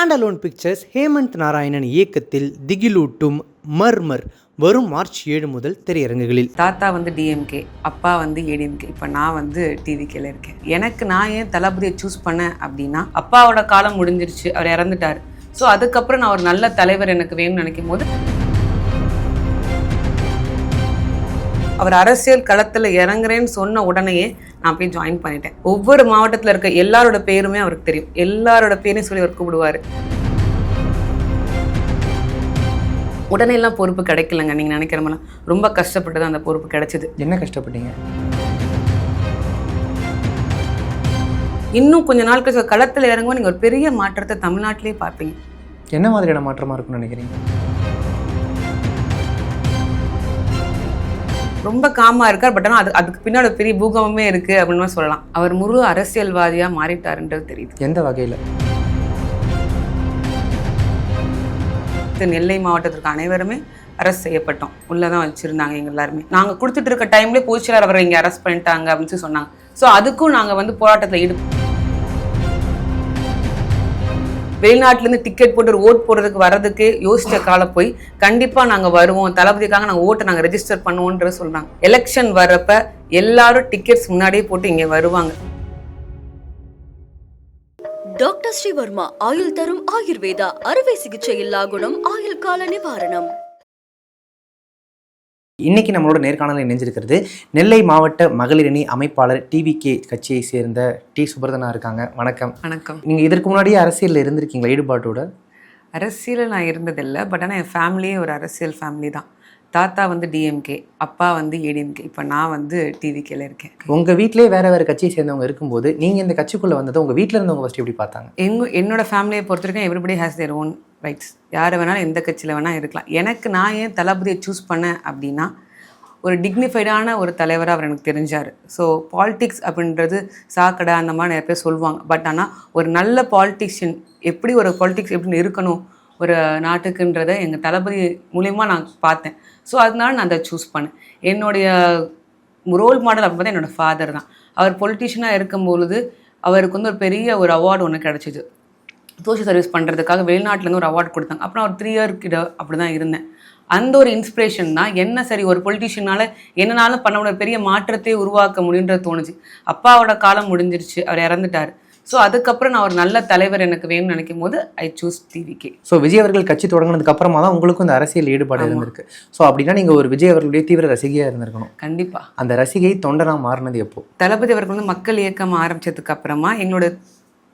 Standalone pictures Hemant Narayanan இயக்கத்தில் திகிலூட்டும் மர்மர் வரும் March ஏழு முதல் திரையரங்குகளில். தாத்தா வந்து டிஎம்கே அப்பா வந்து ஏடிஎம்கே இப்போ நான் வந்து டிவிகேல இருக்கேன். எனக்கு நான் ஏன் தளபதியை சூஸ் பண்ணேன் அப்படின்னா அப்பாவோட காலம் முடிஞ்சிருச்சு அவர் இறந்துட்டார். ஸோ அதுக்கப்புறம் நான் ஒரு நல்ல தலைவர் எனக்கு வேணும்னு நினைக்கும் போது அவர் அரசியல் களத்தில் இறங்குறேன்னு சொன்ன உடனேயே நான் போய் ஜாயின் பண்ணிட்டேன். ஒவ்வொரு மாவட்டத்தில் இருக்க எல்லாரோட பேருமே அவருக்கு தெரியும். எல்லாரோட பேரையும் சொல்லி அவர் கூப்பிடுவார். உடனே எல்லாம் பொறுப்பு கிடைக்கலங்க. நீங்கள் நினைக்கிற மாதிரிலாம் ரொம்ப கஷ்டப்பட்டு தான் அந்த பொறுப்பு கிடைச்சது. என்ன கஷ்டப்பட்டீங்க? இன்னும் கொஞ்ச நாள் கழிச்சு களத்தில் இறங்குவோம் நீங்கள் ஒரு பெரிய மாற்றத்தை தமிழ்நாட்டிலே பார்ப்பீங்க. என்ன மாதிரியான மாற்றமாக இருக்கும்னு நினைக்கிறீங்க? ரொம்ப காமா இருக்கார். பட் ஆனால் அது அதுக்கு பின்னாடி பெரிய பூகம்பமே இருக்கு அப்படின்னு சொல்லலாம். அவர் முழு அரசியல்வாதியா மாறிட்டாருன்றது தெரியுது. எந்த வகையில்? நெல்லை மாவட்டத்திற்கு அனைவருமே அரெஸ்ட் செய்யப்பட்டோம். உள்ளே தான் வச்சுருந்தாங்க எங்க எல்லாருமே. நாங்கள் கொடுத்துட்டு இருக்க டைம்லேயே பொதுச்செயலாளர் அவரை இங்கே அரெஸ்ட் பண்ணிட்டாங்க அப்படின்னு சொல்லி சொன்னாங்க. ஸோ அதுக்கும் நாங்கள் வந்து போராட்டத்தில் ஈடு வெளிநாட்டிலேருந்து டிக்கெட் போட்டு ஒரு ஓட் போடுறதுக்கு வர்றதுக்கு யோசிச்ச காலம் போய் கண்டிப்பாக நாங்கள் வருவோம். தளபதிக்காக நாங்கள் ஓட்டை நாங்கள் ரெஜிஸ்டர் பண்ணுவோன்ற சொல்கிறாங்க எலெக்ஷன் வர்றப்ப எல்லாரும் டிக்கெட்ஸ் முன்னாடியே போட்டு இங்கே வருவாங்க. டாக்டர் ஸ்ரீவர்மா ஆயுள் தரும் ஆயுர்வேதா அறுவை சிகிச்சை இல்லா குணம் ஆயுள் கால நிவாரணம். இன்னைக்கு நம்மளோட நேர்காணலில் இணைஞ்சிருக்கிறது நெல்லை மாவட்ட மகளிரணி அமைப்பாளர் டிவிகே கட்சியை சேர்ந்த டி சுபர்தனா இருக்காங்க. வணக்கம். வணக்கம். நீங்கள் இதற்கு முன்னாடியே அரசியலில் இருந்திருக்கீங்களா? ஈடுபாட்டோட? அரசியலில் நான் இருந்ததில்லை. பட் ஆனால் என் ஃபேமிலியே ஒரு அரசியல் ஃபேமிலி தான். தாத்தா வந்து டிஎம்கே அப்பா வந்து ஏடிஎம்கே இப்போ நான் வந்து டிவிகேல இருக்கேன். உங்கள் வீட்டிலே வேற வேற கட்சியை சேர்ந்தவங்க இருக்கும்போது நீங்கள் இந்த கட்சிக்குள்ளே வந்ததை உங்கள் வீட்டில் இருந்தவங்க ஃபஸ்ட் எப்படி பார்த்தாங்க? எங்க என்னோட ஃபேமிலியை பொறுத்த வரைக்கும் everybody has their own rights யார் வேணாலும் எந்த கட்சியில் வேணால் இருக்கலாம். எனக்கு நான் ஏன் தளபதியை சூஸ் பண்ணேன் அப்படின்னா ஒரு டிக்னிஃபைடான ஒரு தலைவராக அவர் எனக்கு தெரிஞ்சார். ஸோ பாலிடிக்ஸ் அப்படின்றது சாக்கடை அந்த மாதிரி நிறைய பேர் சொல்லுவாங்க. பட் ஆனால் ஒரு நல்ல பாலிட்டிஷியன் எப்படி ஒரு பாலிடிக்ஸ் எப்படி இருக்கணும் ஒரு நாட்டுக்குன்றதை எங்கள் தளபதி மூலயமா நான் பார்த்தேன். ஸோ அதனால நான் அதை சூஸ் பண்ணேன். என்னுடைய ரோல் மாடல் அப்படி பார்த்தா என்னோடய ஃபாதர் தான். அவர் பொலிட்டிஷியனாக இருக்கும்பொழுது அவருக்கு வந்து ஒரு பெரிய ஒரு அவார்டு ஒன்று கிடச்சிது. சோஷியல் சர்வீஸ் பண்ணுறதுக்காக வெளிநாட்டிலேருந்து ஒரு அவார்ட் கொடுத்தாங்க. அப்புறம் ஒரு த்ரீ இயர் கிட்ட அப்படி தான் இருந்தேன். அந்த ஒரு இன்ஸ்பிரேஷன் தான் என்ன சரி ஒரு பொலிட்டிஷியனால் என்னனாலும் பண்ண முடிய பெரிய மாற்றத்தை உருவாக்க முடியுன்றது தோணுச்சு. அப்பாவோட காலம் முடிஞ்சிருச்சு. அவர் இறந்துட்டார். ஸோ அதுக்கப்புறம் நான் ஒரு நல்ல தலைவர் எனக்கு வேணும்னு நினைக்கும் போது I choose TVK so Vijay அவர்கள் கட்சி தொடங்கினதுக்கு அப்புறமா தான் உங்களுக்கும் இந்த அரசியல் ஈடுபாடு இருந்திருக்கு. ஸோ அப்படின்னா நீங்கள் ஒரு விஜய் அவர்களுடைய தீவிர ரசிகையாக இருந்திருக்கணும். கண்டிப்பாக அந்த ரசிகை தொண்டனா மாறினது எப்போ? தளபதி அவர்கள் வந்து மக்கள் இயக்கம் ஆரம்பிச்சதுக்கு அப்புறமா எங்களோட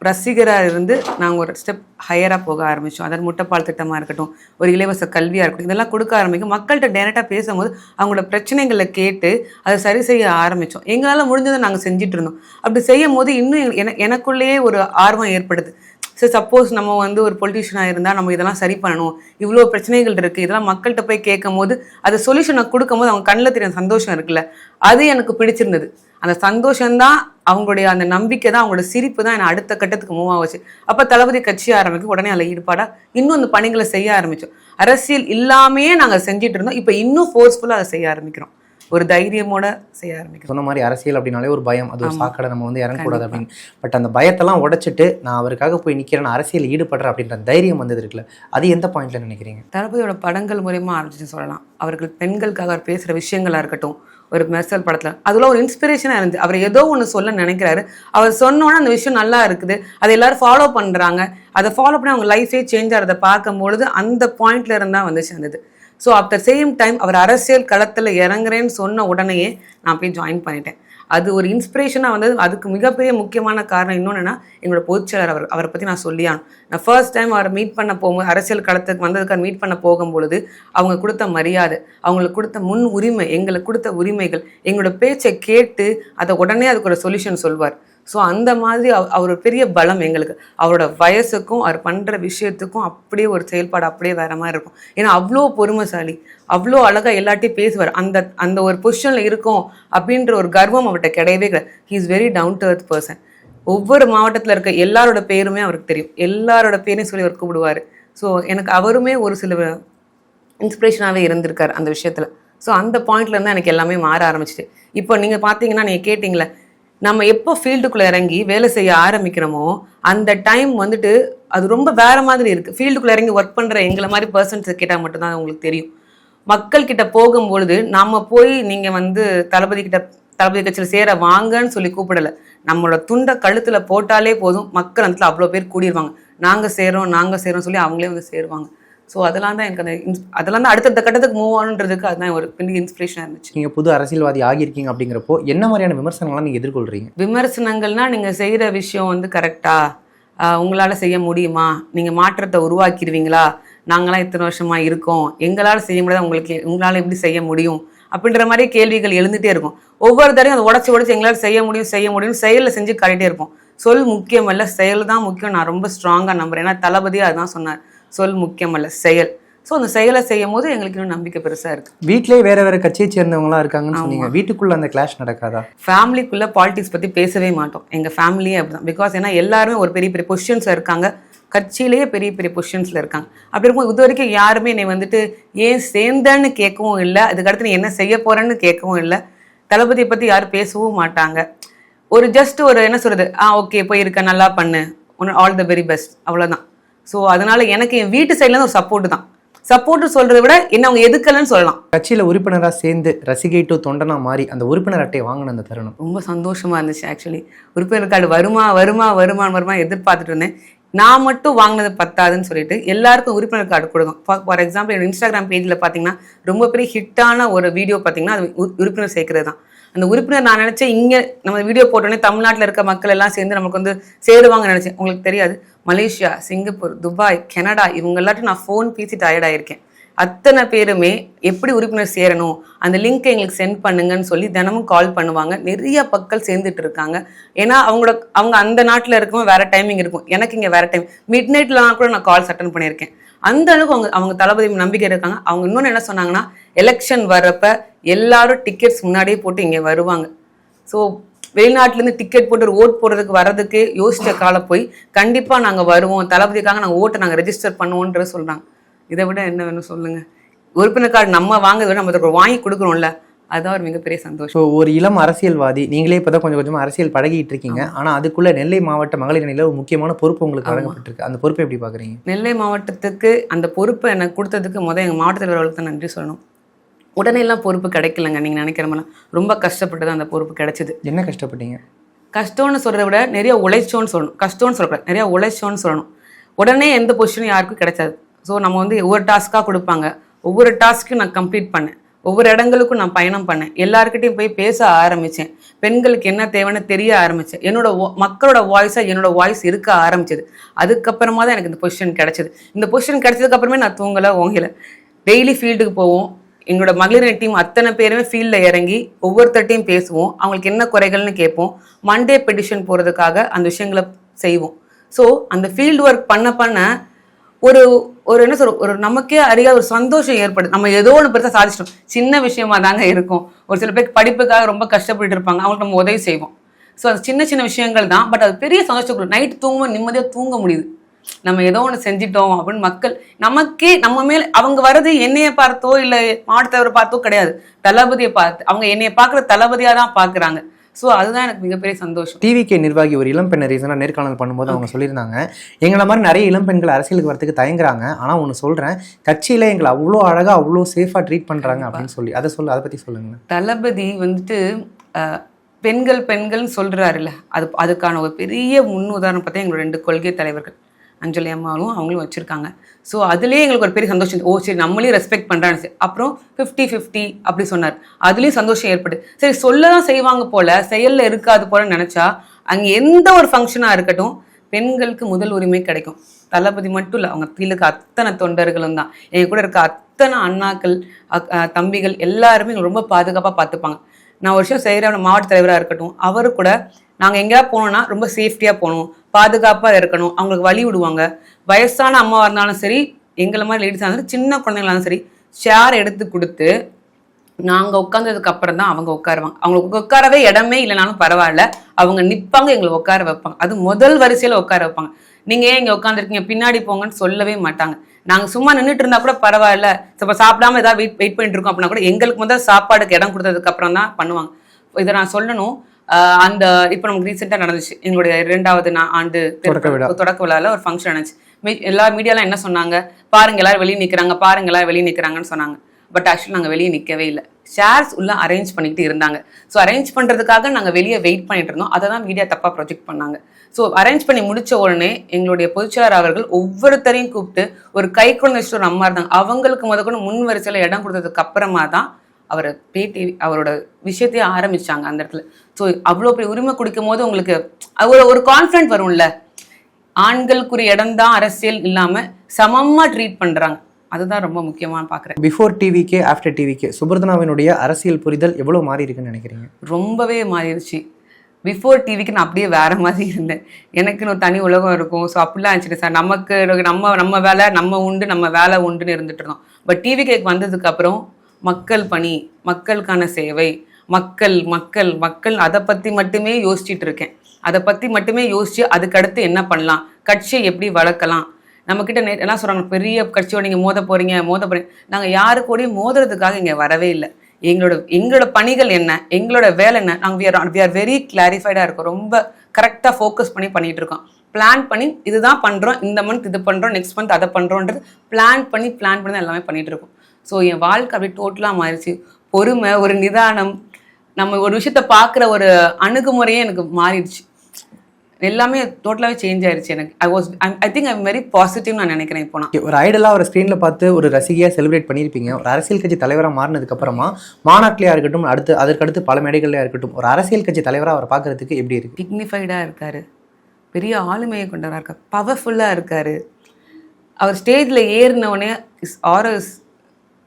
ரசிகராக இருந்து நாங்கள் ஒரு ஸ்டெப் ஹையராக போக ஆரம்பித்தோம் அதாவது முட்டைப்பால் திட்டமாக இருக்கட்டும் ஒரு இலவச கல்வியாக இருக்கட்டும் இதெல்லாம் கொடுக்க ஆரம்பிக்கும். மக்கள்கிட்ட டேரெக்டாக பேசும்போது அவங்களோட பிரச்சனைகளை கேட்டு அதை சரி செய்ய ஆரம்பித்தோம் எங்களால் முடிஞ்சதை நாங்கள் செஞ்சுட்டு இருந்தோம். அப்படி செய்யும் போது இன்னும் என எனக்குள்ளேயே ஒரு ஆர்வம் ஏற்படுது. சரி சப்போஸ் நம்ம வந்து ஒரு பொலிட்டிஷியனாக இருந்தால் நம்ம இதெல்லாம் சரி பண்ணணும். இவ்வளோ பிரச்சனைகள் இருக்குது இதெல்லாம் மக்கள்கிட்ட போய் கேட்கும் போது அதை சொல்யூஷனை கொடுக்கும்போது அவங்க கண்ணில் தெரியும் சந்தோஷம் இருக்குல்ல. அது எனக்கு பிடிச்சிருந்தது. அந்த சந்தோஷம்தான் அவங்களுடைய அந்த நம்பிக்கை தான் அவங்களோட சிரிப்பு தான் என்னை அடுத்த கட்டத்துக்கு மூவ் ஆகுச்சு அப்போ தளபதி கட்சி ஆரம்பிக்கும் உடனே அதில் ஈடுபாடாக இன்னும் அந்த பணிகளை செய்ய ஆரம்பித்தோம் அரசியல் இல்லாமையே நாங்கள் செஞ்சுட்டு இருந்தோம். இப்போ இன்னும் ஃபோர்ஸ்ஃபுல்லாக அதை செய்ய ஆரம்பிக்கிறோம். ஒரு தைரியமோட செய்ய ஆரம்பிக்கிறோம். சொன்ன மாதிரி அரசியல் அப்படின்னாலே ஒரு பயம். அது ஒரு சாக்கடை நம்ம வந்து இறங்கக்கூடாது அப்படின்னு. பட் அந்த பயத்தெல்லாம் உடைச்சிட்டு நான் அவருக்காக போய் நிற்கிறேன் அரசியல் ஈடுபடுறேன் அப்படின்ற தைரியம் வந்தது இருக்குல்ல அது எந்த பாயிண்ட்ல நினைக்கிறீங்க? தளபதியோட படங்கள் மூலயமா ஆரம்பிச்சு சொல்லலாம். அவர்கள் பெண்களுக்காக அவர் பேசுகிற விஷயங்களா இருக்கட்டும் ஒரு மெர்சல் படத்தில். அதில் ஒரு இன்ஸ்பிரேஷனாக இருந்துச்சு அவர் ஏதோ ஒன்று சொல்ல நினைக்கிறாரு. அவர் சொன்னோன்னே அந்த விஷயம் நல்லா இருக்குது. அதை எல்லாரும் ஃபாலோ பண்ணுறாங்க அதை ஃபாலோ பண்ணி அவங்க லைஃபே சேஞ்ச் ஆகிறத பார்க்கும்பொழுது அந்த பாயிண்ட்ல இருந்தால் வந்து சேர்ந்தது. So at the same time அவர் அரசியல் களத்தில் இறங்குறேன்னு சொன்ன உடனேயே நான் போய் ஜாயின் பண்ணிட்டேன். அது ஒரு இன்ஸ்பிரேஷனாக வந்தது. அதுக்கு மிகப்பெரிய முக்கியமான காரணம் இன்னொன்றுனா எங்களோட பொதுச்செயலர் அவர் அவரை பற்றி நான் சொல்லியானும் நான் ஃபர்ஸ்ட் டைம் அவரை மீட் பண்ண போகும்போது அரசியல் களத்துக்கு வந்ததுக்காக மீட் பண்ண போகும்பொழுது அவங்க கொடுத்த மரியாதை அவங்களுக்கு கொடுத்த முன் உரிமை எங்களுக்கு கொடுத்த உரிமைகள் எங்களோட பேச்சை கேட்டு அதை உடனே அதுக்கு ஒரு சொல்யூஷன் சொல்வார். ஸோ அந்த மாதிரி அவ் அவர் ஒரு பெரிய பலம் எங்களுக்கு. அவரோட வயசுக்கும் அவர் பண்ணுற விஷயத்துக்கும் அப்படியே ஒரு செயல்பாடு அப்படியே வேற மாதிரி இருக்கும். ஏன்னா அவ்வளோ பொறுமைசாலி. அவ்வளோ அழகாக எல்லாட்டையும் பேசுவார். அந்த அந்த ஒரு பொசிஷனில் இருக்கோம் அப்படின்ற ஒரு கர்வம் அவர்கிட்ட கிடையவே கிடையாது. He is very down to earth person ஒவ்வொரு மாவட்டத்தில் இருக்க எல்லாரோட பேருமே அவருக்கு தெரியும். எல்லாரோட பேரையும் சொல்லி அவர் கூப்பிடுவார். ஸோ எனக்கு அவருமே ஒரு சில இன்ஸ்பிரேஷனாகவே இருந்திருக்கார் அந்த விஷயத்தில். ஸோ அந்த பாயிண்ட்லேருந்து எனக்கு எல்லாமே மாற ஆரம்பிச்சிட்டு இப்போ நீங்கள் பார்த்தீங்கன்னா நீங்கள் கேட்டிங்களே நம்ம எப்போ ஃபீல்டுக்குள்ளே இறங்கி வேலை செய்ய ஆரம்பிக்கிறோமோ அந்த டைம் வந்துட்டு அது ரொம்ப வேற மாதிரி இருக்கு. ஃபீல்டுக்குள்ளே இறங்கி ஒர்க் பண்ணுற எங்களை மாதிரி பர்சன்ஸ் கேட்டால் மட்டும்தான் உங்களுக்கு தெரியும். மக்கள் கிட்ட போகும்பொழுது நம்ம போய் நீங்கள் வந்து தளபதி கிட்ட தளபதி கட்சியில் சேர வாங்கன்னு சொல்லி கூப்பிடல. நம்மளோட துண்டை கழுத்தில் போட்டாலே போதும். மக்கள் அந்த அவ்வளோ பேர் கூடிடுவாங்க நாங்கள் சேரோம் நாங்கள் சேரோம் சொல்லி அவங்களே வந்து சேருவாங்க. ஸோ அதெல்லாம் தான் எனக்கு அந்த ins- அதெல்லாம் தான் அடுத்தடுத்த கட்டத்துக்கு மூவ் ஆகணுன்றதுக்கு அதுதான் ஒரு பெரிய இன்ஸ்பிரேஷனாக இருந்துச்சு. நீங்க புது அரசியல்வாதி ஆகியிருக்கீங்க அப்படிங்கிறப்போ என்ன மாதிரியான விமர்சனங்கள்லாம் நீங்க எதிர்கொள்றீங்க? விமர்சனங்கள்னா நீங்க செய்யற விஷயம் வந்து கரெக்டா உங்களால செய்ய முடியுமா? நீங்க மாற்றத்தை உருவாக்கிடுவீங்களா நாங்களாம் இத்தனை வருஷமா இருக்கோம்? எங்களால செய்ய முடியாத உங்களுக்கு உங்களால எப்படி செய்ய முடியும்? அப்படின்ற மாதிரி கேள்விகள் எழுந்துட்டே இருக்கும். ஒவ்வொரு தடையும் அதை உடச்சி உடச்சி எங்களால் செய்ய முடியும் செய்ய முடியும் செயலில் செஞ்சு காட்டிட்டே இருப்போம். சொல் முக்கியம் அல்ல செயல் தான் முக்கியம். நான் ரொம்ப ஸ்ட்ராங்காக நம்புறேன். ஏன்னா தளபதி அதுதான் சொன்னார். சொல் முக்கியம் அல்ல செயல். ஸோ அந்த செயலை செய்யும் போது எங்களுக்கு இன்னும் நம்பிக்கை பெருசா இருக்கு. வீட்லயே வேற வேற கட்சியை சேர்ந்தவங்களா இருக்காங்கன்னு சொன்னீங்க. வீட்டுக்குள்ள அந்த கிளாஷ் நடக்காதா? ஃபேமிலிக்குள்ள பாலிடிக்ஸ் பத்தி பேசவே மாட்டோம். எங்க ஃபேமிலியே அப்படிதான். பிகாஸ் ஏன்னா எல்லாருமே ஒரு பெரிய பெரிய பொசிஷன்ஸ்ல இருக்காங்க. கட்சியிலேயே பெரிய பெரிய பொசிஷன்ஸ்ல இருக்காங்க. அப்படி இருக்கும் இது வரைக்கும் யாருமே என்னை வந்துட்டு ஏன் சேர்ந்தேன்னு கேட்கவும் இல்லை. அதுக்கடுத்து நீ என்ன செய்ய போறேன்னு கேட்கவும் இல்லை. தளபதியை பத்தி யாரும் பேசவும் மாட்டாங்க. ஒரு ஜஸ்ட் ஒரு என்ன சொல்றது? ஆ ஓகே போயிருக்க. நல்லா பண்ணு. ஆல் த வெரி பெஸ்ட் அவ்வளவுதான். ஸோ அதனால எனக்கு என் வீட்டு சைட்ல இருந்து ஒரு சப்போர்ட் தான். சப்போர்ட் சொல்றதை விட என்ன அவங்க எதுக்கலன்னு சொல்லலாம். கட்சியில உறுப்பினரா சேர்ந்து ரசிகை டு தொண்டனா மாறி அந்த உறுப்பினர் அட்டையை வாங்கின அந்த தருணம். ரொம்ப சந்தோஷமா இருந்துச்சு ஆக்சுவலி உறுப்பினர் கார்டு வருமா வருமா வருமா வருமா எதிர்பார்த்துட்டு இருந்தேன். நான் மட்டும் வாங்கினது பத்தாதுன்னு சொல்லிட்டு எல்லாருக்கும் உறுப்பினர் கார்டு கொடுக்கும் ஃபார் எக்ஸாம்பிள் என்னோட இன்ஸ்டாகிராம் பேஜில் பார்த்தீங்கன்னா ரொம்ப பெரிய ஹிட்டான ஒரு வீடியோ பார்த்தீங்கன்னா அது உறு- உறுப்பினர் சேர்க்கறது தான் அந்த உறுப்பினர் நான் நினைச்சேன் இங்கே நம்ம வீடியோ போட்டோன்னே தமிழ்நாட்டில் இருக்க மக்கள் எல்லாம் சேர்ந்து நமக்கு வந்து சேருவாங்கன்னு நினைச்சேன். உங்களுக்கு தெரியாது. மலேசியா சிங்கப்பூர் துபாய் கனடா இவங்க எல்லாத்தையும் நான் ஃபோன் பேசி டயர்ட் ஆயிருக்கேன். அத்தனை பேருமே எப்படி உறுப்பினர் சேரணும் அந்த லிங்க்கை எங்களுக்கு சென்ட் பண்ணுங்கன்னு சொல்லி தினமும் கால் பண்ணுவாங்க. நிறைய மக்கள் சேர்ந்துட்டு இருக்காங்க. ஏன்னா அவங்களோட அவங்க அந்த நாட்டில் இருக்கும் வேற டைமிங் இருக்கும். எனக்கு இங்கே வேற டைம் மிட் நைட்லாம் கூட நான் கால்ஸ் அட்டன் பண்ணியிருக்கேன். அந்த அளவுக்கு அவங்க அவங்க தளபதி நம்பிக்கை இருக்காங்க. அவங்க இன்னொன்று என்ன சொன்னாங்கன்னா எலெக்ஷன் வர்றப்ப எல்லாரும் டிக்கெட்ஸ் முன்னாடியே போட்டு இங்கே வருவாங்க. ஸோ வெளிநாட்டிலேருந்து டிக்கெட் போட்டு ஒரு ஓட் போடுறதுக்கு வர்றதுக்கு யோசிச்ச காலம் போய் கண்டிப்பாக நாங்கள் வருவோம். தளபதிக்காக நாங்கள் ஓட்டை நாங்கள் ரெஜிஸ்டர் பண்ணுவோன்ற சொல்கிறாங்க இதை விட என்ன வேணும் சொல்லுங்கள் உறுப்பினர் கார்டு நம்ம வாங்குறத விட நம்ம வாங்கி கொடுக்குறோம்ல அதுதான் ஒரு மிகப்பெரிய சந்தோஷம். ஸோ ஒரு இளம் அரசியல்வாதி நீங்களே இப்போ தான் கொஞ்சம் கொஞ்சமாக அரசியல் பழகிட்டு இருக்கீங்க. ஆனா அதுக்குள்ள நெல்லை மாவட்ட மகளிர் அணியில ஒரு முக்கியமான பொறுப்பு உங்களுக்கு வழங்கப்பட்டிருக்கு. அந்த பொறுப்பை எப்படி பாக்குறீங்க? நெல்லை மாவட்டத்துக்கு அந்த பொறுப்பை எனக்கு கொடுத்ததுக்கு முதல் எங்கள் மாவட்ட தலைவர்களுக்கு தான் நன்றி சொல்லணும். உடனே எல்லாம் பொறுப்பு கிடைக்கலங்க நீங்கள் நினைக்கிற மாதிரிலாம். ரொம்ப கஷ்டப்பட்டு தான் அந்த பொறுப்பு கிடைச்சது. என்ன கஷ்டப்பட்டீங்க? கஷ்டம்னு சொல்கிறத விட நிறைய உழைச்சோன்னு சொல்லணும். கஷ்டம்னு சொல்லக்கூடாது. நிறைய உழைச்சோன்னு சொல்லணும். உடனே எந்த பொசிஷனும் யாருக்கும் கிடைச்சாது. ஸோ நம்ம வந்து ஒவ்வொரு டாஸ்க்காக கொடுப்பாங்க. ஒவ்வொரு டாஸ்க்கும் நான் கம்ப்ளீட் பண்ணேன். ஒவ்வொரு இடங்களுக்கும் நான் பயணம் பண்ணேன். எல்லாருக்கிட்டையும் போய் பேச ஆரம்பித்தேன் பெண்களுக்கு என்ன தேவைன்னு தெரிய ஆரம்பித்தேன் என்னோட மக்களோட வாய்ஸாக என்னோட வாய்ஸ் இருக்க ஆரம்பிச்சது. அதுக்கப்புறமா தான் எனக்கு இந்த பொசிஷன் கிடைச்சது. இந்த பொசிஷன் கிடைச்சதுக்கு அப்புறமே நான் தூங்கலை ஓங்கலை. டெய்லி ஃபீல்டுக்கு போவோம். எங்களோட மகளிர் டீம் அத்தனை பேருமே ஃபீல்டில் இறங்கி ஒவ்வொருத்தர்ட்டையும் பேசுவோம். அவங்களுக்கு என்ன குறைகள்னு கேட்போம். மண்டே பெடிஷன் போகிறதுக்காக அந்த விஷயங்களை செய்வோம். ஸோ அந்த ஃபீல்டு ஒர்க் பண்ண பண்ண ஒரு ஒரு என்ன சொல்ற ஒரு நமக்கே அறியாத ஒரு சந்தோஷம் ஏற்படுது. நம்ம ஏதோ ஒன்று பெருசாக சாதிச்சிட்டோம். சின்ன விஷயமா தாங்க இருக்கும். ஒரு சில பேர் படிப்புக்காக ரொம்ப கஷ்டப்பட்டு இருப்பாங்க. அவங்களுக்கு நம்ம உதவி செய்வோம். ஸோ அது சின்ன சின்ன விஷயங்கள் தான். பட் அது பெரிய சந்தோஷம் நைட்டு தூங்க நிம்மதியாக தூங்க முடியுது. நம்ம ஏதோ ஒன்று செஞ்சிட்டோம் அப்படின்னு மக்கள் நமக்கே நம்ம மேல் அவங்க வர்றது என்னையை பார்த்தோ இல்லை மாவட்டத்தவரை பார்த்தோ கிடையாது. தளபதியை பார்த்து அவங்க என்னையை பார்க்குற தளபதியாக தான் பார்க்குறாங்க. ஸோ அதுதான் எனக்கு மிகப்பெரிய சந்தோஷம். டிவிகே நிர்வாகி ஒரு இளம் பெண்ணை ரீசனாக நேர்காணல் பண்ணும்போது அவங்க சொல்லியிருந்தாங்க. எங்களை மாதிரி நிறைய இளம் பெண்கள் அரசியலுக்கு வரதுக்கு தயங்குறாங்க. ஆனால் ஒன்று சொல்கிறேன் கட்சியில் எங்களை அவ்வளோ அழகாக அவ்வளோ சேஃபாக ட்ரீட் பண்ணுறாங்க அப்படின்னு சொல்லி. அதை சொல்லு அதை பற்றி சொல்லுங்களேன். தளபதி வந்துட்டு பெண்கள் பெண்கள்னு சொல்றாருல்ல. அது அதுக்கான ஒரு பெரிய முன் உதாரணம் பார்த்தா எங்களோட ரெண்டு கொள்கை தலைவர்கள். அஞ்சலி அம்மாவும் அவங்களும் வச்சிருக்காங்க. ஸோ அதுலேயே எங்களுக்கு ஒரு பெரிய சந்தோஷம். ஓ சரி நம்மளையும் ரெஸ்பெக்ட் பண்ணுறான்னு சரி. அப்புறம் ஃபிஃப்டி ஃபிஃப்டி அப்படி சொன்னார். அதுலேயும் சந்தோஷம் ஏற்படுது சரி சொல்ல தான் செய்வாங்க போல செயலில் இருக்காது போல நினச்சா அங்கே எந்த ஒரு ஃபங்க்ஷனாக இருக்கட்டும் பெண்களுக்கு முதல் உரிமை கிடைக்கும். தளபதி மட்டும் இல்லை அவங்க கீழே அத்தனை தொண்டர்களும் தான். எங்க கூட இருக்க அத்தனை அண்ணாக்கள் அக்- அஹ் தம்பிகள் எல்லாருமே ரொம்ப பாதுகாப்பாக பார்த்துப்பாங்க. நான் ஒரு விஷயம் செய்கிற மாவட்ட தலைவராக இருக்கட்டும் அவரு கூட நாங்கள் எங்கேயாவது போனோம்னா ரொம்ப சேஃப்டியாக போகணும். பாதுகாப்பாக இருக்கணும். அவங்களுக்கு வழி விடுவாங்க. வயசான அம்மாவாக இருந்தாலும் சரி எங்களை மாதிரி லேடிஸாக இருந்தாலும் சின்ன குழந்தைங்களாலும் சரி ஷேர் எடுத்து கொடுத்து நாங்கள் உட்காந்ததுக்கு அப்புறம் தான் அவங்க உட்காருவாங்க. அவங்களுக்கு உட்காரவே இடமே இல்லைனாலும் பரவாயில்ல. அவங்க நிற்பாங்க எங்களை உட்கார வைப்பாங்க. அது முதல் வரிசையில் உட்கார வைப்பாங்க. நீங்கள் ஏன் இங்கே உட்காந்துருக்கீங்க பின்னாடி போங்கன்னு சொல்லவே மாட்டாங்க. நாங்கள் சும்மா நின்றுட்டு இருந்தால் கூட பரவாயில்ல. இப்போ சாப்பிடாம ஏதாவது வெயிட் வெயிட் பண்ணிட்டு இருக்கோம் அப்படின்னா கூட எங்களுக்கு முதல் சாப்பாடுக்கு இடம் கொடுத்ததுக்கு அப்புறம் தான் பண்ணுவாங்க. இதை நான் சொல்லணும். அந்த இப்போ நமக்கு ரீசெண்டாக நடந்துச்சு. எங்களுடைய இரண்டாவது ஆண்டு தொடக்க விழா. தொடக்க விழாவில் ஒரு ஃபங்க்ஷன் நடந்துச்சு. எல்லா மீடியாலாம் என்ன சொன்னாங்க? பாருங்க எல்லாரும் வெளியே நிற்கிறாங்க பாருங்க எல்லாரும் வெளியே நிற்கிறாங்கன்னு சொன்னாங்க. பட் ஆக்சுவலி நாங்கள் வெளியே நிற்கவே இல்லை. ஷேர்ஸ் உள்ள அரேஞ்ச் பண்ணிக்கிட்டு இருந்தாங்க. ஸோ அரேஞ்ச் பண்ணுறதுக்காக நாங்கள் வெளியே வெயிட் பண்ணிட்டு இருந்தோம். அதை தான் மீடியா தப்பாக ப்ரொஜெக்ட் பண்ணாங்க. ஸோ அரேஞ்ச் பண்ணி முடிச்ச உடனே எங்களுடைய பொதுச்செயலாளர் அவர்கள் ஒவ்வொருத்தரையும் கூப்பிட்டு ஒரு கை குழந்தை வச்சுட்டு ஒரு அம்மா இருந்தாங்க. அவங்களுக்கு முத கூட முன் வரிசையில் இடம் கொடுத்ததுக்கு அப்புறமா தான் அவரை பேட்டி அவரோட விஷயத்தையே ஆரம்பிச்சாங்க அந்த இடத்துல. ஸோ அவ்வளோ பெரிய உரிமை கொடுக்கும் போது உங்களுக்கு ஒரு ஒரு கான்ஃபிடென்ட் வரும்ல. ஆண்களுக்குரிய இடம் தான் அரசியல் இல்லாம சமமா ட்ரீட் பண்றாங்க. அதுதான் ரொம்ப முக்கியமா பாக்குறேன். பிஃபோர் டிவிக்கே ஆஃப்டர் டிவிக்கே சுபர்தனாவினுடைய அரசியல் புரிதல் எவ்வளோ மாறி இருக்குன்னு நினைக்கிறீங்க? ரொம்பவே மாறிடுச்சு. பிஃபோர் டிவிக்கு நான் அப்படியே வேற மாதிரி இருந்தேன். எனக்குன்னு ஒரு தனி உலகம் இருக்கும். ஸோ அப்படிலாம் இருந்துச்சு சார். நமக்கு நம்ம நம்ம வேலை நம்ம உண்டு நம்ம வேலை உண்டுன்னு இருந்துட்டு இருந்தோம். பட் டிவி கேக் வந்ததுக்கு அப்புறம் மக்கள் பணி மக்களுக்கான சேவை மக்கள் மக்கள் மக்கள் அதை பத்தி மட்டுமே யோசிச்சுட்டு இருக்கேன் அதை பத்தி மட்டுமே யோசிச்சு அதுக்கடுத்து என்ன பண்ணலாம்? கட்சியை எப்படி வளர்க்கலாம்? நம்ம கிட்ட நே- என்ன சொல்றாங்க? பெரிய கட்சியோட நீங்க மோத போறீங்க மோத போறீங்க. நாங்க யாரு கூடயும் மோதுறதுக்காக இங்க வரவே இல்லை. எங்களோட எங்களோட பணிகள் என்ன? எங்களோட வேலை என்ன? நாங்கள் we are we are very கிளாரிஃபைடாக இருக்கோம். ரொம்ப கரெக்டாக ஃபோக்கஸ் பண்ணி பண்ணிட்டு இருக்கோம் பிளான் பண்ணி இதுதான் பண்ணுறோம் இந்த மந்த் இது பண்ணுறோம் நெக்ஸ்ட் மந்த் அதை பண்ணுறோன்றது பிளான் பண்ணி பிளான் பண்ணி தான் எல்லாமே பண்ணிட்டு இருக்கோம் ஸோ என் வாழ்க்கை அப்படி டோட்டலாக மாறிடுச்சு பொறுமை ஒரு நிதானம் நம்ம ஒரு விஷயத்த பார்க்குற ஒரு அணுகுமுறையே எனக்கு மாறிடுச்சு. எல்லாமே டோட்டலாகவே சேஞ்ச் ஆயிருச்சு எனக்கு. I was I think I very positive நான் நினைக்கிறேன் இப்போ நான். ஒரு ஐடலாக ஒரு ஸ்க்ரீனில் பார்த்து ஒரு ரசிகையாக செலிப்ரேட் பண்ணியிருப்பீங்க. ஒரு அரசியல் கட்சி தலைவராக மாறினதுக்கு அப்புறமா மாநாட்டிலையா இருக்கட்டும் அடுத்து அதற்கடுத்து பல மேடைகள்லையா இருக்கட்டும் ஒரு அரசியல் கட்சி தலைவராக அவரை பார்க்கறதுக்கு எப்படி இருக்கு? டிக்னிஃபைடாக இருக்காரு. பெரிய ஆளுமையை கொண்டவராக இருக்கார். பவர்ஃபுல்லாக இருக்காரு. அவர் ஸ்டேஜில் ஏறினவுடனே is or is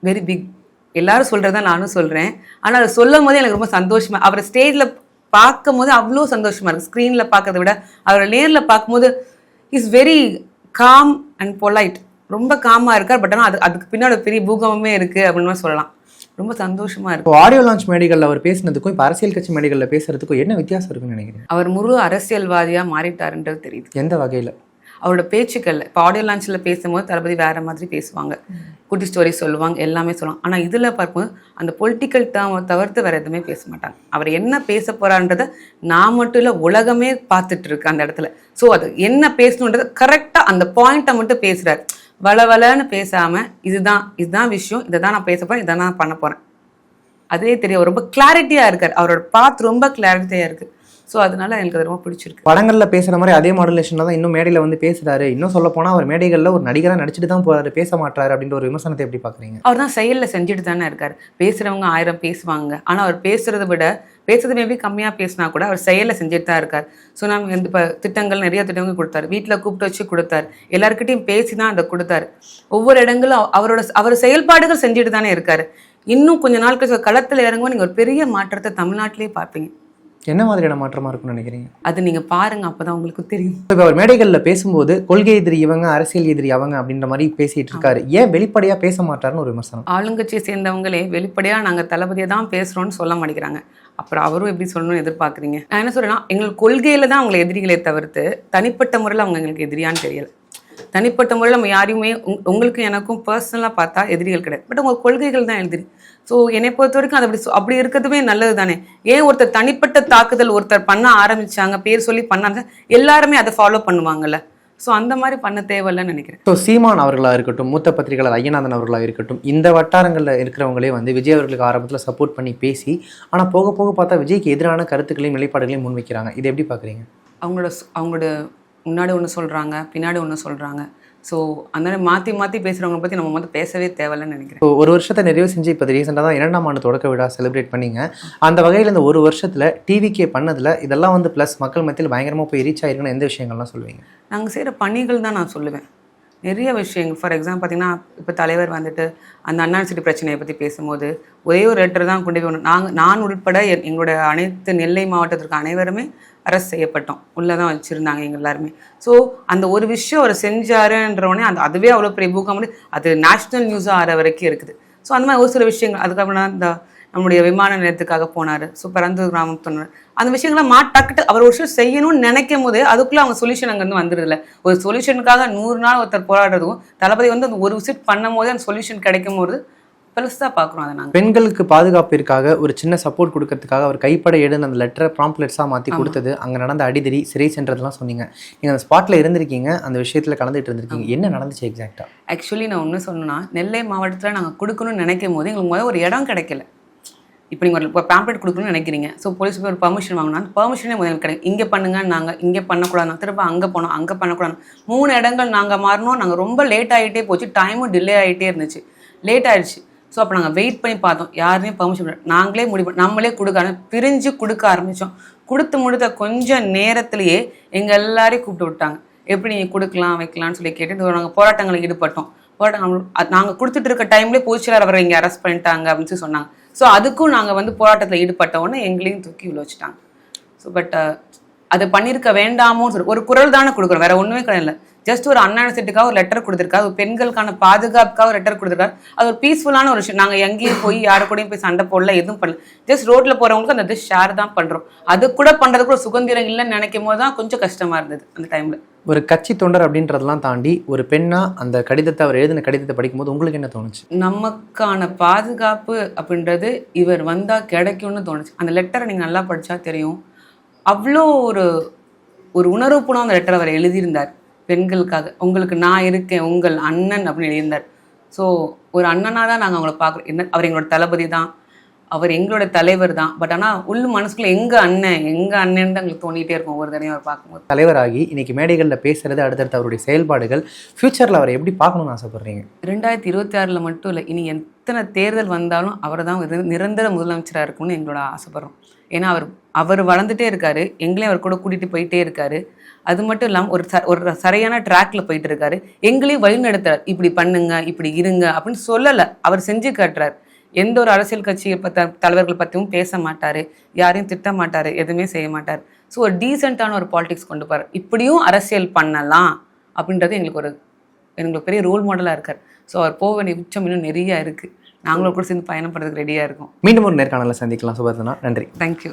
very big எல்லாரும் சொல்கிறத நானும் சொல்கிறேன் ஆனால் அதை சொல்லும் போதே எனக்கு ரொம்ப சந்தோஷமா அவரை ஸ்டேஜில் பார்க்கும் போது அவ்வளோ சந்தோஷமா இருக்கு. ஸ்க்ரீனில் பார்க்கறத விட அவரை நேரில் பார்க்கும்போது is very calm and polite ரொம்ப காமாக இருக்கார் பட் ஆனால் அது அதுக்கு பின்னாடி பெரிய பூகம்பமே இருக்குது அப்படின்னு சொல்லலாம். ரொம்ப சந்தோஷமா இருக்கு. இப்போ ஆடியோ லான்ச் மேடைகளில் அவர் பேசினதுக்கும் இப்போ அரசியல் கட்சி மேடைகளில் பேசுறதுக்கும் என்ன வித்தியாசம் இருக்குன்னு நினைக்கிறீங்க? அவர் முழு அரசியல்வாதியாக மாறிட்டாருன்றது தெரியுது. எந்த வகையில்? அவரோட பேச்சுக்கள் இப்போ ஆடியோ லான்ச்சில் பேசும்போது தளபதி வேற மாதிரி பேசுவாங்க. குட்டி ஸ்டோரி சொல்லுவாங்க எல்லாமே சொல்லுவாங்க. ஆனால் இதில் பார்க்கும்போது அந்த பொலிட்டிக்கல் டேர்மை தவிர்த்து வேறு எதுவுமே பேச மாட்டாங்க. அவர் என்ன பேச போறான்றத நான் மட்டும் இல்லை உலகமே பார்த்துட்டு இருக்கு அந்த இடத்துல. ஸோ அது என்ன பேசணுன்றத கரெக்டாக அந்த பாயிண்ட்டை மட்டும் பேசுகிறார் வளவலன்னு பேசாமல் இதுதான் இதுதான் விஷயம் இதை தான் நான் பேச போகிறேன் இதை நான் பண்ண போகிறேன் அதே தெரியும் ரொம்ப கிளாரிட்டியாக இருக்கார். அவரோட பாத் ரொம்ப கிளாரிட்டியாக இருக்குது ஸோ அதனால எனக்கு அது ரொம்ப பிடிச்சிருக்கு. படங்களில் பேசுகிற மாதிரி அதே மாடுலேஷனில் தான் இன்னும் மேடையில் வந்து பேசுறாரு. இன்னும் சொல்ல போனால் அவர் மேடைகளில் ஒரு நடிகராக நடிச்சுட்டு தான் போறாரு பேச மாட்டாரு அப்படின்ற ஒரு விமர்சனத்தை எப்படி பார்க்குறீங்க அவர் தான் செயலில் செஞ்சுட்டு தானே இருக்காரு. பேசுறவங்க ஆயிரம் பேசுவாங்க. ஆனால் அவர் பேசுறதை விட பேசுறது மேபி கம்மியாக பேசினா கூட அவர் செயலில் செஞ்சுட்டு தான் இருக்கார். ஸோ நம்ம இந்த இப்போ திட்டங்கள் நிறைய திட்டங்கள் கொடுத்தாரு. வீட்டில் கூப்பிட்டு வச்சு கொடுத்தாரு. எல்லாருக்கிட்டையும் பேசி தான் அதை கொடுத்தாரு. ஒவ்வொரு இடங்களும் அவ- அவரோட அவர் செயல்பாடுகள் செஞ்சுட்டு தானே இருக்காரு. இன்னும் கொஞ்ச நாள் கழிச்சு களத்தில் இறங்கும்போது நீங்கள் ஒரு பெரிய மாற்றத்தை தமிழ்நாட்டிலே பார்ப்பீங்க. என்ன மாதிரியான மாற்றமாக இருக்கும்னு நினைக்கிறீங்க? அது நீங்கள் பாருங்க அப்பதான் உங்களுக்கு தெரியும். இப்போ அவர் மேடைகளில் பேசும்போது கொள்கை எதிரி இவங்க அரசியல் எதிரி அவங்க அப்படின்ற மாதிரி பேசிட்டு இருக்காரு. ஏன் வெளிப்படையாக பேச மாட்டாருன்னு ஒரு விமர்சனம். ஆளுங்கட்சியை சேர்ந்தவங்களே வெளிப்படையாக நாங்கள் தளபதியை தான் பேசுகிறோன்னு சொல்ல மாட்டேங்கிறாங்க. அப்புறம் அவரும் எப்படி சொல்லணும்னு எதிர்பார்க்குறீங்க? நான் என்ன சொல்றேன்னா எங்களுக்கு கொள்கையில் தான் அவங்களை எதிரிகளே தவிர்த்து தனிப்பட்ட முறையில் அவங்க எங்களுக்கு எதிரியான்னு தெரியல. தனிப்பட்ட முறையில் நம்ம யாரையுமே உங்- உங்களுக்கும் எனக்கும் பர்சனலாக பார்த்தா எதிரிகள் கிடையாது. பட் உங்கள் கொள்கைகள் தான் எதிரி. ஸோ என்னை பொறுத்த வரைக்கும் அது அப்படி அப்படி இருக்கிறதுமே நல்லது தானே. ஏன் ஒருத்தர் தனிப்பட்ட தாக்குதல் ஒருத்தர் பண்ண ஆரம்பிச்சாங்க பேர் சொல்லி பண்ணாங்க எல்லாருமே அதை ஃபாலோ பண்ணுவாங்கல்ல. ஸோ அந்த மாதிரி பண்ண தேவையில்லைன்னு நினைக்கிறேன். ஸோ சீமான் அவர்களாக இருக்கட்டும் மூத்த பத்திரிகையாளர் ஐயநாதன் அவர்களாக இருக்கட்டும் இந்த வட்டாரங்களில் இருக்கிறவங்களே வந்து விஜய் அவர்களுக்கு ஆரம்பத்தில் சப்போர்ட் பண்ணி பேசி ஆனால் போக போக பார்த்தா விஜய்க்கு எதிரான கருத்துக்களையும் நிலைப்பாடுகளையும் முன்வைக்கிறாங்க. இதை எப்படி பார்க்குறீங்க? அவங்களோட அவங்களோட முன்னாடி ஒன்று சொல்கிறாங்க பின்னாடி ஒன்று சொல்கிறாங்க ஸோ அந்த மாதிரி மாற்றி மாற்றி பேசுகிறவங்கள பற்றி நம்ம வந்து பேசவே தேவையில்லைன்னு நினைக்கிறேன். இப்போ ஒரு வருஷத்தை நிறைவு செஞ்சு இப்போ ரீசெண்டாக தான் இரண்டாம் ஆண்டு தொடக்க விழா செலிப்ரேட் பண்ணீங்க. அந்த வகையில் இந்த ஒரு வருஷத்தில் டிவிக்கே பண்ணதில் இதெல்லாம் வந்து ப்ளஸ் மக்கள் மத்தியில் பயங்கரமாக போய் ரீச் ஆயிருக்குன்னு எந்த விஷயங்கள்லாம் சொல்லுவீங்க? நாங்கள் செய்கிற பணிகள் தான் நான் சொல்லுவேன். நிறைய விஷயங்கள். ஃபார் எக்ஸாம்பிள் பார்த்தீங்கன்னா இப்போ தலைவர் வந்துட்டு அந்த அண்ணா சிட்டி பிரச்சனையை பற்றி பேசும்போது ஒரே ஒரு லெட்டர் தான் கொண்டு போய் நாங்கள் நான் உட்பட எங்களோட அனைத்து நெல்லை மாவட்டத்திற்கு அனைவருமே அரெஸ்ட் செய்யப்பட்டோம். உள்ளே தான் வச்சுருந்தாங்க எங்கள் எல்லாருமே. ஸோ அந்த ஒரு விஷயம் அவர் செஞ்சாருன்றவொடனே அந்த அதுவே அவ்வளோ பெரிய பூக்கம் அது நேஷ்னல் நியூஸாக ஆற வரைக்கும் இருக்குது. ஸோ அந்த மாதிரி ஒரு சில விஷயங்கள். அதுக்கப்புறம் இந்த நம்முடைய விமான நிலையத்துக்காக போனார். ஸோ பிறந்து கிராமம் சொன்னார். அந்த விஷயங்களை மா டக்குட்டு அவர் ஒரு விஷயம் செய்யணும்னு நினைக்கும் போது அதுக்குள்ளே அவங்க சொல்யூஷன் அங்கேருந்து வந்துடுதுல ஒரு சொல்யூஷனுக்காக நூறு நாள் ஒருத்தர் போராடுறதுக்கும் தளபதி வந்து அந்த ஒரு விசிட் பண்ணும் போதே அந்த சொல்யூஷன் கிடைக்கும் போது பெருசாக பார்க்குறோம் அதை நாங்கள் பெண்களுக்கு பாதுகாப்பிற்காக ஒரு சின்ன சப்போர்ட் கொடுக்கறதுக்காக அவர் கைப்பட எழுந்து அந்த லெட்டரை ப்ராம்ப்லெட்ஸாக மாற்றி கொடுத்தது. அங்கே நடந்த அடிதடி சிறை சென்றதெல்லாம் சொன்னீங்க. நீங்கள் அந்த ஸ்பாட்டில் இருந்திருக்கீங்க அந்த விஷயத்தில் கலந்துட்டு இருந்திருக்கீங்க. என்ன நடந்துச்சு எக்ஸாக்டாக ஆக்சுவலி நான் ஒன்று சொல்லணும்னா நெல்லை மாவட்டத்தில் நாங்கள் கொடுக்கணும்னு நினைக்கும் போது எங்களுக்கு முதல்ல ஒரு இடம் கிடைக்கல. இப்போ நீங்கள் ஒரு இப்போ பேம்ப்ளெட் கொடுக்கணும்னு நினைக்கிறீங்க. ஸோ போலீஸ் போய் ஒரு பர்மிஷன் வாங்கினா பர்மிஷனே முதல்ல கிடைக்கும். இங்கே பண்ணுங்க நாங்கள் இங்கே பண்ணக்கூடாது திரும்ப அங்கே போனோம் அங்கே பண்ணக்கூடாது மூணு இடங்கள் நாங்கள் மாறினோம் நாங்கள் ரொம்ப லேட் ஆகிட்டே போச்சு. டைமும் டிலே ஆகிட்டே இருந்துச்சு. லேட் ஆயிடுச்சு. ஸோ அப்போ நாங்கள் வெயிட் பண்ணி பார்த்தோம். யாருமே பர்மிஷன் நாங்களே முடிவு நம்மளே கொடுக்க ஆரம்பி- பிரிஞ்சு கொடுக்க ஆரம்பித்தோம் கொடுத்து முடித்த கொஞ்சம் நேரத்திலேயே எங்கள் எல்லாரையும் கூப்பிட்டு விட்டாங்க. எப்படி நீங்கள் கொடுக்கலாம் வைக்கலாம்னு சொல்லி கேட்டு நாங்கள் போராட்டங்களில் ஈடுபட்டோம். போராட்டம் நாங்கள் கொடுத்துட்டு இருக்க டைம்லேயே பொதுச்செயலாளர் அவரை இங்கே அரெஸ்ட் பண்ணிட்டாங்க அப்படின்னு சொல்லி சொன்னாங்க. ஸோ அதுக்கும் நாங்கள் வந்து போராட்டத்தில் ஈடுபட்டவொன்னே எங்களையும் தூக்கி உள்ள வச்சுட்டாங்க. ஸோ பட் அது பண்ணியிருக்க வேண்டாமோன்னு சொல்லி ஒரு குரல் தானே கொடுக்குறோம் வேற ஒன்றுமே கிடையாது. ஜஸ்ட் ஒரு அன்அனிசிட்டுக்காக ஒரு லெட்டர் கொடுத்துருக்காரு. ஒரு பெண்களுக்கான பாதுகாப்புக்காக ஒரு லெட்டர் கொடுத்துருக்காரு. அது ஒரு பீஸ்ஃபுல்லான ஒரு விஷயம். நாங்கள் எங்கேயும் போய் யாரு கூடயும் போய் சண்டை போடல எதுவும் பண்ணல. ஜஸ்ட் ரோட்ல போறவங்களுக்கு அந்த இது ஷேர் தான் பண்றோம். அது கூட பண்றதுக்கு ஒரு சுதந்திரம் இல்லைன்னு நினைக்கும் போது தான் கொஞ்சம் கஷ்டமா இருந்தது அந்த டைம்ல ஒரு கட்சி தொண்டர் அப்படின்றதெல்லாம் தாண்டி ஒரு பெண்ணா அந்த கடிதத்தை அவர் எழுதின கடிதத்தை படிக்கும்போது உங்களுக்கு என்ன தோணுச்சு? நமக்கான பாதுகாப்பு அப்படின்றது இவர் வந்தா கிடைக்கும்னு தோணுச்சு. அந்த லெட்டரை நீங்க நல்லா படிச்சா தெரியும். அவ்வளோ ஒரு ஒரு உணர்வுபூர்வம் அந்த லெட்டர் அவர் எழுதியிருந்தார். பெண்களுக்காக. உங்களுக்கு நான் இருக்கேன் உங்கள் அண்ணன் அப்படின்னு எழுதியிருந்தார். ஸோ ஒரு அண்ணனாக தான் நாங்கள் அவங்கள பார்க்குறோம். என்ன அவர் எங்களோட தளபதி தான். அவர் எங்களோட தலைவர் தான். பட் ஆனால் உள் மனசுக்குள்ள எங்க அண்ணன் எங்க அண்ணன் தான் எங்களுக்கு தோணிட்டே இருக்கும் ஒவ்வொரு தடையும் அவர் பார்க்கும்போது. தலைவராகி இன்னைக்கு மேடைகளில் பேசுறது அடுத்தடுத்து அவருடைய செயல்பாடுகள் ஃபியூச்சரில் அவரை எப்படி பார்க்கணும்னு ஆசைப்படுறீங்க? ரெண்டாயிரத்தி இருபத்தி ஆறில் மட்டும் இல்லை இனி எத்தனை தேர்தல் வந்தாலும் அவர் தான் நிரந்தர முதலமைச்சராக இருக்கும்னு எங்களோட ஆசைப்படுறோம். ஏன்னா அவர் அவர் வளர்ந்துட்டே இருக்காரு. எங்களையும் அவர் கூட கூட்டிகிட்டு போயிட்டே இருக்காரு. அது மட்டும் இல்லாமல் ஒரு ச ஒரு சரியான ட்ராக்ல போயிட்டு இருக்காரு. எங்களையும் வழிநடத்துறார். இப்படி பண்ணுங்க இப்படி இருங்க அப்படின்னு சொல்லலை. அவர் செஞ்சு காட்டுறார். எந்த ஒரு அரசியல் கட்சியை பத்த தலைவர்கள் பற்றியும் பேச மாட்டார். யாரையும் திட்ட மாட்டார். எதுவுமே செய்ய மாட்டார். ஸோ ஒரு டீசெண்டான ஒரு பாலிடிக்ஸ் கொண்டு போகிறார் இப்படியும் அரசியல் பண்ணலாம் அப்படின்றது எங்களுக்கு ஒரு எங்களுக்கு பெரிய ரோல் மாடலாக இருக்கார். ஸோ அவர் போக வேண்டிய உச்சம் இன்னும் நிறைய இருக்குது நாங்களும் கூட சேர்ந்து பயணப்படுறதுக்கு ரெடியாக இருக்கோம். மீண்டும் ஒரு நேர்காணலில் சந்திக்கலாம். சுபர்தனா நன்றி. தேங்க்யூ